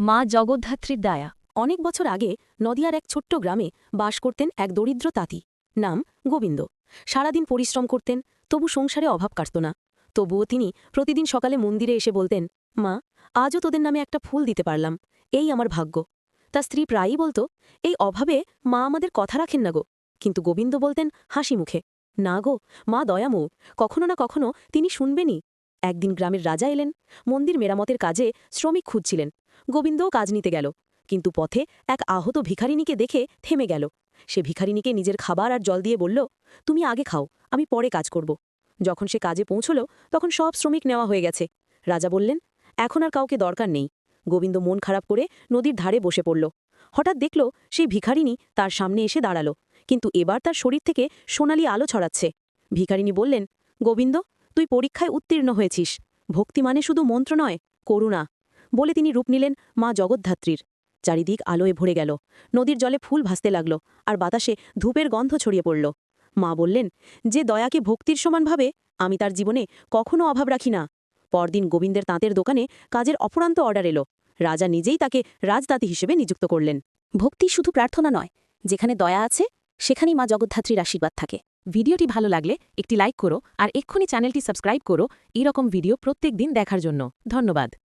মা জগদ্ধাত্রীর দায়া। অনেক বছর আগে নদিয়ার এক ছোট্ট গ্রামে বাস করতেন এক দরিদ্র তাঁতি। নাম গোবিন্দ। সারাদিন পরিশ্রম করতেন, তবু সংসারে অভাব কাটত না। তবুও তিনি প্রতিদিন সকালে মন্দিরে এসে বলতেন, মা, আজও তোদের নামে একটা ফুল দিতে পারলাম। এই আমার ভাগ্য। তার স্ত্রী প্রায়ই বলতো, এই অভাবে মা আমাদের কথা রাখেন না গো। কিন্তু গোবিন্দ বলতেন, হাসি মুখে। না গো, মা দয়ামৌ কখনো না কখনো তিনি শুনবেনই। একদিন গ্রামের রাজা এলেন। মন্দির মেরামতের কাজে শ্রমিক খুঁজছিলেন। গোবিন্দও কাজ নিতে গেল, কিন্তু পথে এক আহত ভিখারিনীকে দেখে থেমে গেল। সে ভিখারিনীকে নিজের খাবার আর জল দিয়ে বলল, তুমি আগে খাও, আমি পরে কাজ করব। যখন সে কাজে পৌঁছল, তখন সব শ্রমিক নেওয়া হয়ে গেছে। রাজা বললেন, এখন আর কাউকে দরকার নেই। গোবিন্দ মন খারাপ করে নদীর ধারে বসে পড়ল। হঠাৎ দেখল, সেই ভিখারিনী তার সামনে এসে দাঁড়াল, কিন্তু এবার তার শরীর থেকে সোনালি আলো ছড়াচ্ছে। ভিখারিনী বললেন, গোবিন্দ, তুই পরীক্ষায় উত্তীর্ণ হয়েছিস। ভক্তি মানে শুধু মন্ত্র নয়, করুণা। বলে তিনি রূপ নিলেন মা জগদ্ধাত্রীর। চারিদিক আলোয় ভরে গেল। নদীর জলে ফুল ভাসতে লাগল আর বাতাসে ধূপের গন্ধ ছড়িয়ে পড়ল। মা বললেন, যে দয়াকে ভক্তির সমান ভাবে, আমি তার জীবনে কখনো অভাব রাখি না। পরদিন গোবিন্দের তাঁতের দোকানে কাজের অপরান্ত অর্ডার এলো। রাজা নিজেই তাকে রাজদাতি হিসেবে নিযুক্ত করলেন। ভক্তি শুধু প্রার্থনা নয়, যেখানে দয়া আছে, সেখানেই মা জগদ্ধাত্রীর আশীর্বাদ থাকে। ভিডিওটি ভালো লাগলে একটি লাইক করো আর এক্ষুনি চ্যানেলটি সাবস্ক্রাইব করো। এরকম ভিডিও প্রত্যেক দিন দেখার জন্য। ধন্যবাদ।